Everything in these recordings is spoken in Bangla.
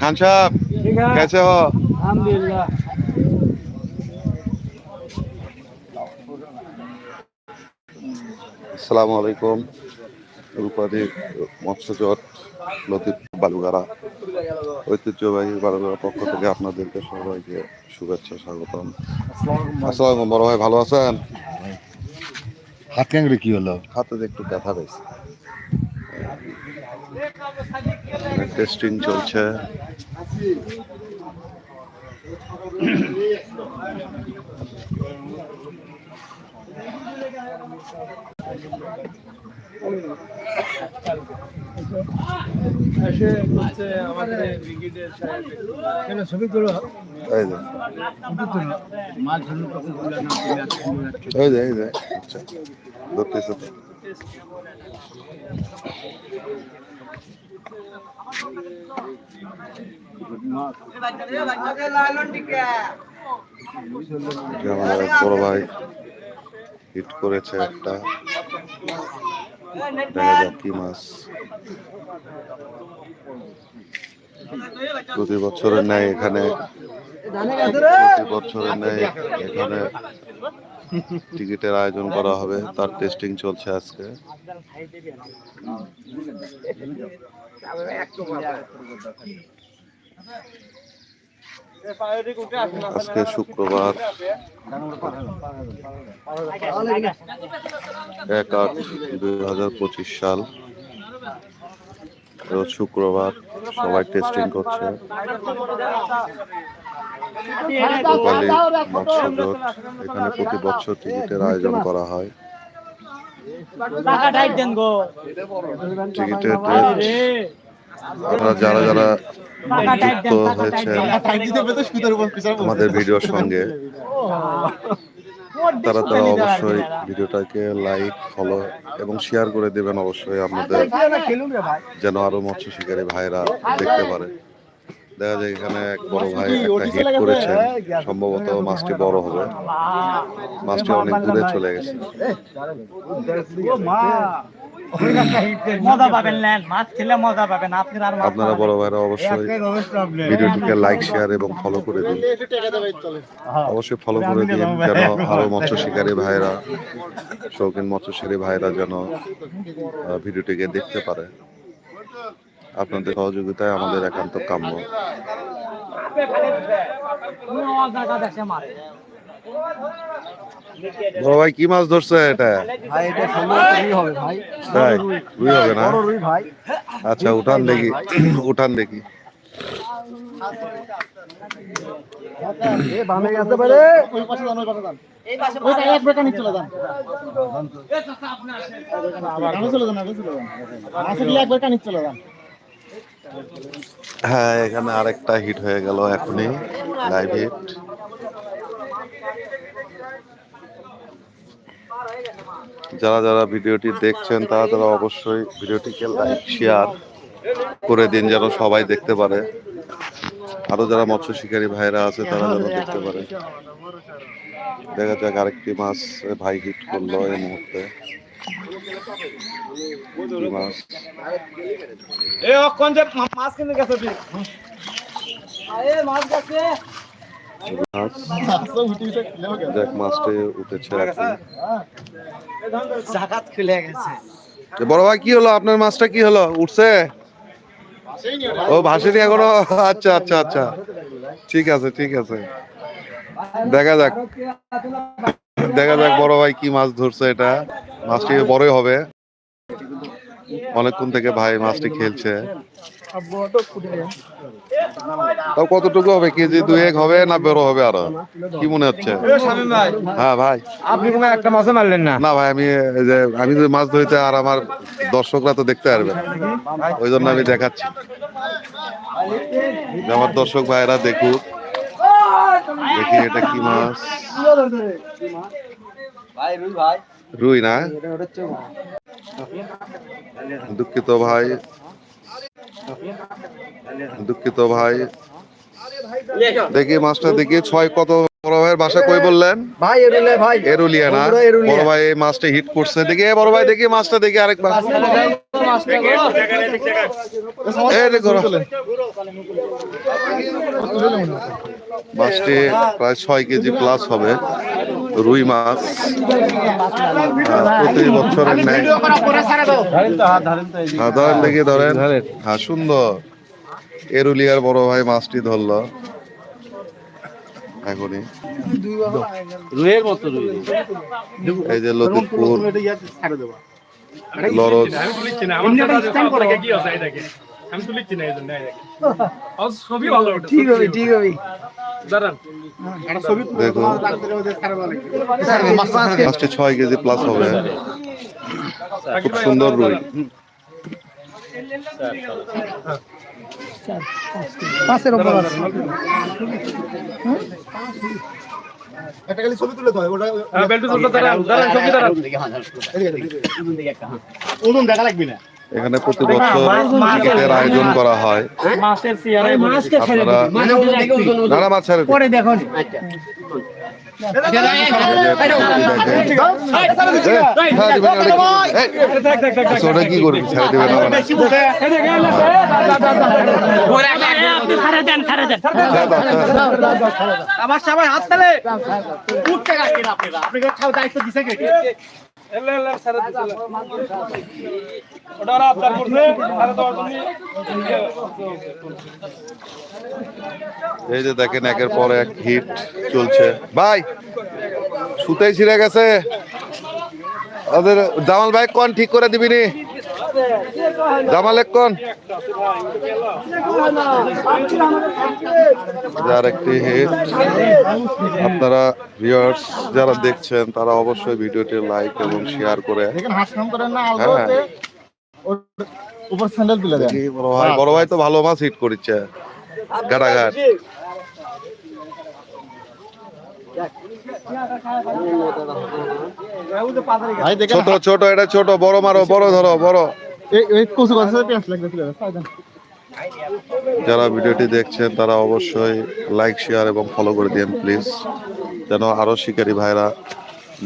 खान साहब कैसे हो अल्हम्दुलिल्लाह আসসালামু আলাইকুম রূপাদি মৎস্যজট লতিফ বালুগাড়া ঐতিহ্যবাহী বালুগাড়া পক্ষ থেকে আপনাদেরকে সবাইকে শুভেচ্ছা স্বাগতম। আসসালাম বড় ভাই ভালো আছেন? হাত ক্যাংরে কি হলো? হাতে একটু ব্যথা পেয়েছে। টেস্টিং চলছে। এসে হচ্ছে আমাদের ব্রিগেডের সাহেব কেন ছবি তোলো। এই যে। মাছ ধরুন তখন বললাম এই যে এই যে। আচ্ছা। ধরতেছে তো। বড় ভাই হিট করেছে একটা। মাছ প্রতি বছরের ন্যায় এখানে, প্রতি বছরের ন্যায় এখানে টিকিটের আয়োজন করা হবে। তার টেস্টিং চলছে আজকে। আজকে শুক্রবার। এক আট দুই হাজার পঁচিশ সাল। রোজ শুক্রবার সবাই টেস্টিং করছে। এখানে প্রতি বছর টিকিটের আয়োজন করা হয়। টিকিটের যারা যারা যুক্ত হয়েছেন আমাদের ভিডিওর সঙ্গে। তারা তারা অবশ্যই ভিডিওটাকে লাইক ফলো এবং শেয়ার করে দেবেন অবশ্যই আপনাদের যেন আরও মৎস্য শিকারী ভাইরা দেখতে পারে। দেখা যায় এখানে এক বড় ভাই একটা হিট করেছেন। সম্ভবত মাছটি বড় হবে। মাছটি অনেক দূরে চলে গেছে। মজা পাবেন মাছ খেলে মজা পাবেন। আপনার আর আপনারা বড় ভাইরা অবশ্যই ভিডিওটিকে লাইক শেয়ার এবং ফলো করে দিন। অবশ্যই ফলো করে দিন যেন আরও মৎস্য শিকারী ভাইরা শৌখিন মৎস্য শিকারী ভাইরা যেন ভিডিওটিকে দেখতে পারে। আপনাদের সহযোগিতায় আমাদের একান্ত কাম্য। বড় ভাই কি মাছ ধরছে এটা? ভাই এটা রুই হবে ভাই। তাই রুই। হবে না? বড় রুই ভাই। আচ্ছা উঠান দেখি উঠান দেখি। এ বামে গেছে পারে। ওই পাশে যান ওই পাশে যান ওই পাশে এক বেটা নিচে চলে যান। আগে চলে যান আগে চলে যান আছে কি এক বেটা নিচে চলে যান হ্যাঁ এখানে আরেকটা হিট হয়ে গেল এখনই লাইভ হিট যারা যারা ভিডিওটি দেখছেন তারা তারা অবশ্যই ভিডিওটিকে লাইক শেয়ার করে দিন যেন সবাই দেখতে পারে। আরও যারা মৎস্য শিকারী ভাইরা আছে তারা যেন দেখতে পারে। দেখা যাক আরেকটি মাছ ভাই হিট করল এই মুহূর্তে। মাছ। এ যে মাছ কিনতে গেছে মাছ গেছে। মাছ দেখ মাছটি উঠেছে এখন খুলে গেছে। বড় ভাই কি হলো? আপনার মাছটা কি হলো? উঠছে? ও ভাসেনি এখনও? আচ্ছা আচ্ছা আচ্ছা। ঠিক আছে ঠিক আছে। দেখা যাক। দেখা যাক বড় ভাই কি মাছ ধরছে এটা। মাছটি বড়ই হবে। অনেকক্ষণ থেকে ভাই মাছটি খেলছে। তাও কতটুকু হবে? কেজি দুয়েক হবে না বেরো হবে আরও? কি মনে হচ্ছে? হ্যাঁ ভাই। আপনি কোনো একটা মাছও মারলেন না? না ভাই আমি এই যে আমি যদি মাছ ধরতে আর আমার দর্শকরা তো দেখতে পারবে। ওই জন্য আমি দেখাচ্ছি। আমার দর্শক ভাইরা দেখুক। দেখি এটা কি মাছ? রুই না? দুঃখিত ভাই। দুঃখিত ভাই। দেখি মাছটা দেখি ছয় কত বড় ভাইয়ের বাসা কই বললেন? ভাই এরুলে ভাই। এরুলিয়া না? বড় ভাই এই মাছটা হিট করছে। দেখি বড় ভাই দেখি মাছটা দেখি আরেকবার। মাছটি প্রায় ছয় কেজি প্লাস হবে। রুই মাছ প্রতি বছরের হ্যাঁ, ধরেন দেখি ধরেন হ্যাঁ সুন্দর। এরুলিয়ার বড় ভাই মাছটি ধরলো। এখনই। রুইয়ের মতো রুই। এই যে লতিফপুর। লরজ। আমি তো লিখছি না এই জন্য ছবি ভালো ওঠে, ঠিক হবে। ঠিক হবে। দাঁড়ান। মাছটি ছয় কেজি প্লাস হবে। খুব সুন্দর রুই। পাঁচের উপর আছে। হ্যাঁ, বেল্টু চলতে দাঁড়ান, দাঁড়ান, ছবি দাঁড়ান। এখানে প্রতি বছর টিকিটের আয়োজন করা হয়। আপনারা মাছ ছেড়ে পরে দেখুন। কি- আচ্ছা, করবি ছেড়ে মানে। দাও। আমার সবাই হাত তালে। দায়িত্ব দিছে কে? এই যে দেখেন, একের পর এক হিট চলছে। ভাই, সুতাই ছিঁড়ে গেছে। ওদের দামাল ভাই কোন ঠিক করে দিবি নি? জামাল এক কোন? যার একটি হিট আপনারা ভিউয়ার্স যারা দেখছেন তারা অবশ্যই ভিডিওটি লাইক এবং শেয়ার করে। হ্যাঁ। বড় ভাই বড় ভাই তো ভালো মাছ হিট করেছে। গাড়াঘাট ভাই দেখেন ছোট ছোট এটা ছোট বড় মারো বড় ধরো বড়। যারা ভিডিওটি দেখছেন তারা অবশ্যই লাইক শেয়ার এবং ফলো করে দিন প্লিজ যেন আরও শিকারী ভাইরা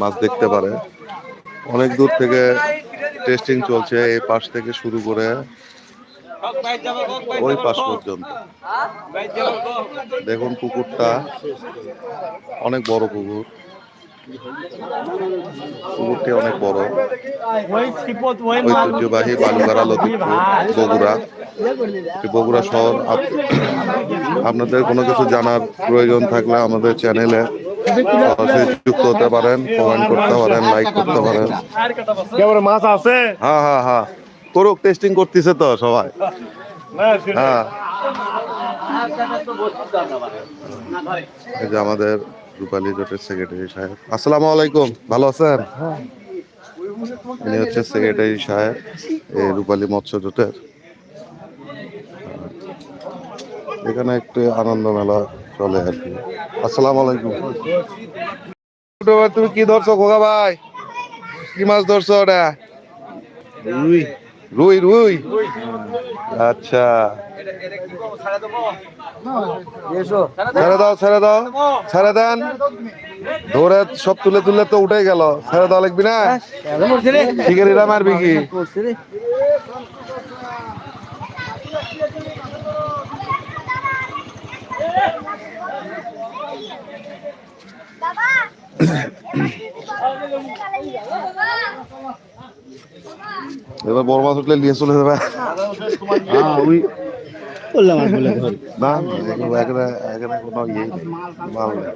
মাছ দেখতে পারে। অনেক দূর থেকে টেস্টিং চলছে এই পাশ থেকে শুরু করে ওই পাশ পর্যন্ত। দেখুন পুকুরটা অনেক বড় পুকুর পুকুরটি অনেক বড়। ঐতিহ্যবাহী বালুগাড়া লতিফপুর বগুড়া। বগুড়া শহর। আপনাদের কোনো কিছু জানার প্রয়োজন থাকলে আমাদের চ্যানেলে সরাসরি যুক্ত হতে পারেন কমেন্ট করতে পারেন লাইক করতে পারেন। মাছ আছে? হ্যাঁ হ্যাঁ হ্যাঁ। করুক টেস্টিং করতেছে তো সবাই। হ্যাঁ এই যে আমাদের রূপালী জোটের সেক্রেটারি সাহেব। আসসালামু আলাইকুম ভালো আছেন? ইনি হচ্ছে সেক্রেটারি সাহেব এই রূপালী মৎস্য জোটের। এখানে একটু আনন্দ মেলা চলে আর কি। আসসালামু আলাইকুম। তুমি কি ধরছো খোকা ভাই? কি মাছ ধরছো ওটা? রুই রুই? আচ্ছা। ছেড়ে দাও ছেড়ে দাও। ছেড়ে দেন। ধরে সব তুলে তুলে তো উঠে গেল। ছেড়ে দাও লিখবি না? শিকারিরা মারবি কি? বাবা। এবার বড় মাছ উঠলে নিয়ে চলে যাবে। বললাম আর বলে না এখানে এখানে এখানে কোনো ইয়ে মাল নেই।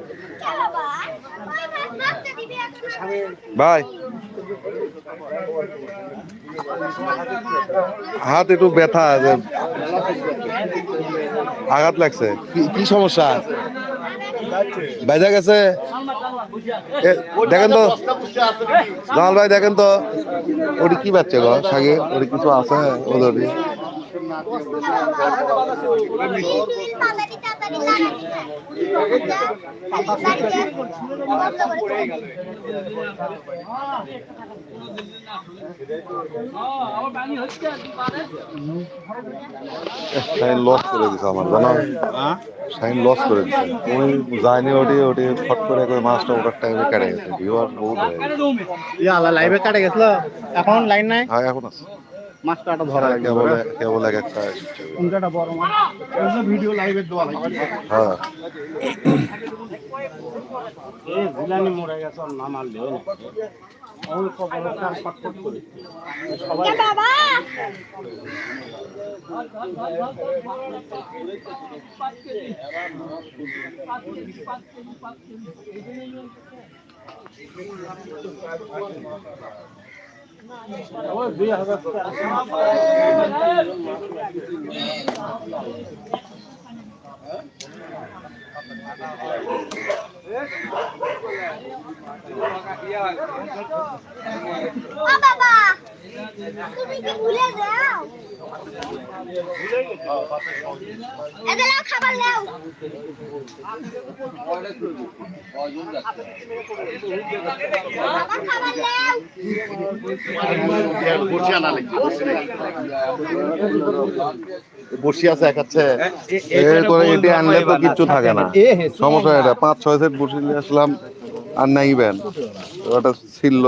ভাই। হাত একটু ব্যথা যে- আঘাত লাগছে। কি সমস্যা? বেজা গেছে। দেখেন তো। জামাল ভাই, দেখেন তো। ওটি কি বাচ্চা গো? সাগে, ওটি কিছু আছে? ওদের করে লস করে দিছে আমার জানো? লস করে দিছে। ওই যায়নি ওটি ওটি ফট করে করে মাছটা ওটার টাইমে কেটে গেছে। ভিউয়ার বহুত হয়ে লাইভে কাটে গেছিল? এখন লাইন নাই? হ্যাঁ এখন আছে। মাছ কাটা ধরা কেবল কেবল এক একটা কোনটা বড় মাছ। ভিডিও লাইভে দেওয়া লাগে হ্যাঁ। এই ভিলানি মরে গেছে না। মারলেও করে বাবা! হাজার ও বাবা। খাবার নাও বসি আছে একাচ্ছে এর করে এটি আনলে তো কিচ্ছু থাকে না। সমস্যা এটা পাঁচ ছয় সেট বসি নিয়ে আসলাম। আর নাই ব্যান ওটা ছিল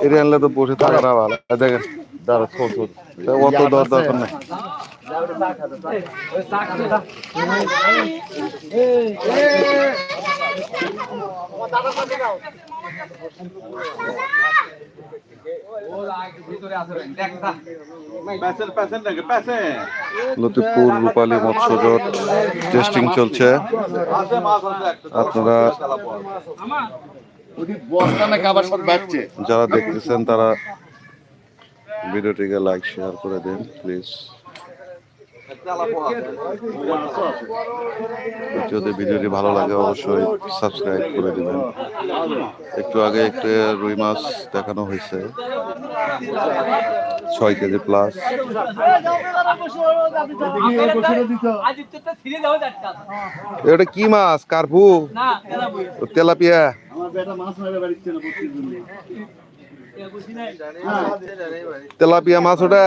এটা আনলে তো বসে থাকে না ভালো আর দেখেন দাঁড়া ছোট ছোট অত দর দরকার নেই লতিফপুর, রূপালী মৎস্যজট, টেস্টিং চলছে। আপনারা যারা দেখতেছেন তারা ভিডিওটিকে লাইক শেয়ার করে দেন প্লিজ যদি ভিডিওটি ভালো লাগে অবশ্যই সাবস্ক্রাইব করে দিবেন। একটু আগে একটা রুই মাছ দেখানো হয়েছে। ছয় কেজি প্লাস এটা কি মাছ? কার্পু? তেলাপিয়া? তেলাপিয়া মাছ ওটা?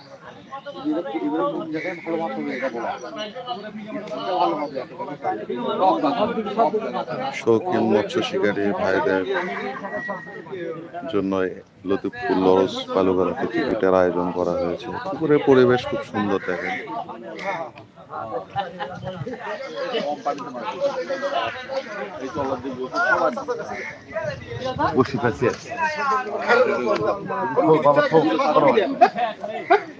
শৌখিন মৎস্য শিকারী ভাইদের জন্য লতিফপুর লরস বালুগড়াতে টিকিটের আয়োজন করা হয়েছে। পুকুরের পরিবেশ খুব সুন্দর দেখেন। বসি পাচ্ছি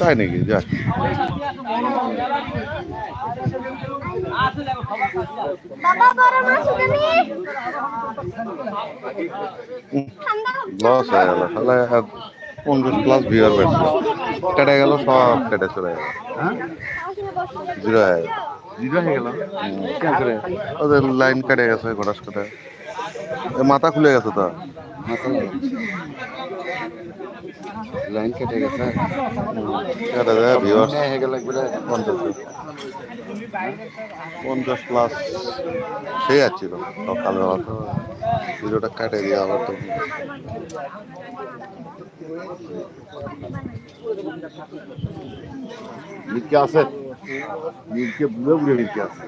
তাই নাকি? যা। বাবা বড় মাছ জানি ঠান্ডা লস হয়ে গেল। তাহলে পঞ্চাশ প্লাস ভিউয়ার বেড়ছে কেটে গেল সব কেটে চলে গেল। জিরো হয়ে গেল। জিরো হয়ে গেল? ওদের লাইন কেটে গেছে ঘটাস কেটে এ মাথা খুলে গেছে তো। লাইন কেটে গেছে এটা দেয় ভিউয়ার্স হয়ে গেল একবারে পঞ্চাশ পঞ্চাশ প্লাস সেই আছিল সকালবেলা তো ভিডিওটা কাটে দিয়ে আবার তো মিটকে আছে মিটকে বুড়ে বুড়ে মিটকে আছে